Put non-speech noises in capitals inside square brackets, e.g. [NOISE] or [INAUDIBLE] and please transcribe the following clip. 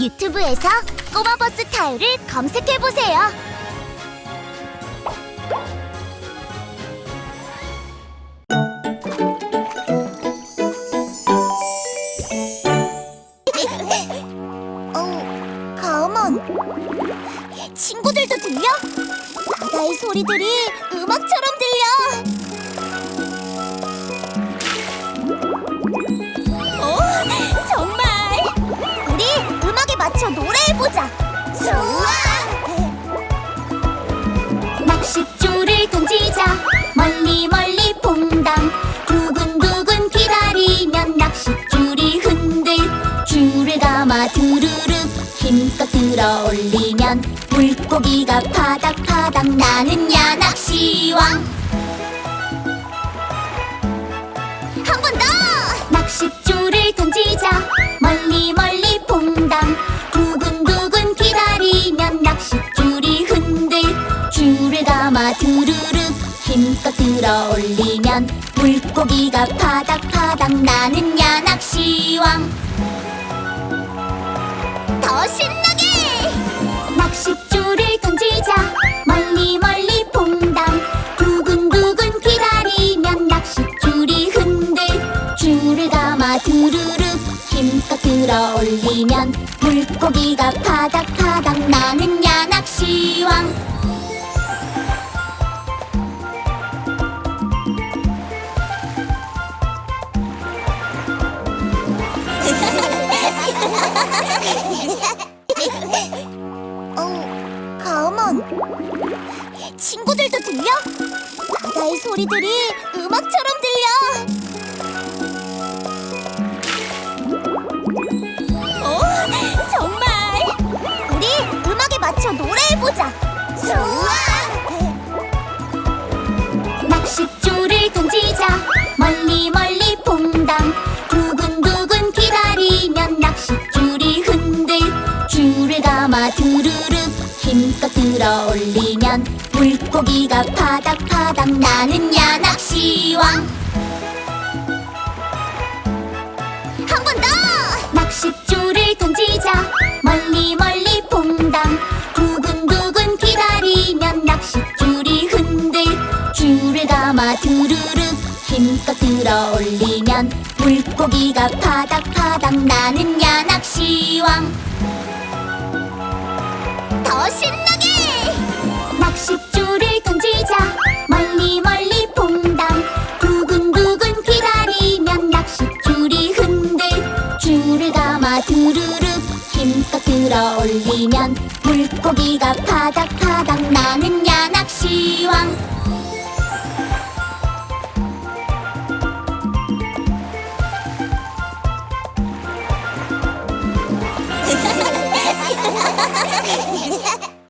유튜브에서 꼬마버스 타요를 검색해보세요. 어. 친구들도 들려? 바다의 소리들이 음악처럼 들려. 해보자. 좋아. 낚싯줄을 던지자. 멀리 멀리 퐁당. 두근두근 기다리면 낚싯줄이 흔들. 줄을 감아 두루룩 힘껏 들어 올리면 물고기가 파닥파닥 나는 야 낚시왕. 기다리면 낚싯줄이 흔들 줄을 감아 두루룩 힘껏 들어 올리면 물고기가 파닥파닥 나는 야 낚시왕 더 신나게! 낚싯줄을 던지자 멀리 멀리 퐁당 두근두근 기다리면 낚싯줄이 흔들 줄을 감아 두루 룩 힘껏 들어 올리면 물고기가 파닥파닥 나는 야 낚시왕 어, 가만. 친구들도 들려? 바다의 소리들이 음악처럼 들려. 오, 정말. 우리 음악에 맞춰 노래해보자. 좋아. 낚싯줄을 던지자. 멀리 멀리 퐁당. 두근두근 기다리면 낚싯줄이 흔들. 줄을 감아 두루룩 힘껏 들어 올리면 물고기가 파닥파닥 나는 야 낚시왕 낚싯줄을 던지자. 멀리 멀리 퐁당. 두근두근 기다리면 낚싯줄이 흔들. 줄을 감아 두루룩 힘껏 들어 올리면 물고기가 파닥파닥 나는 야 낚시왕. 더 신나게! 낚싯줄을 던지자. 멀리 멀리 퐁당 들어 올리면 물고기가 파닥파닥 나는 야 낚시왕 [LAUGHS]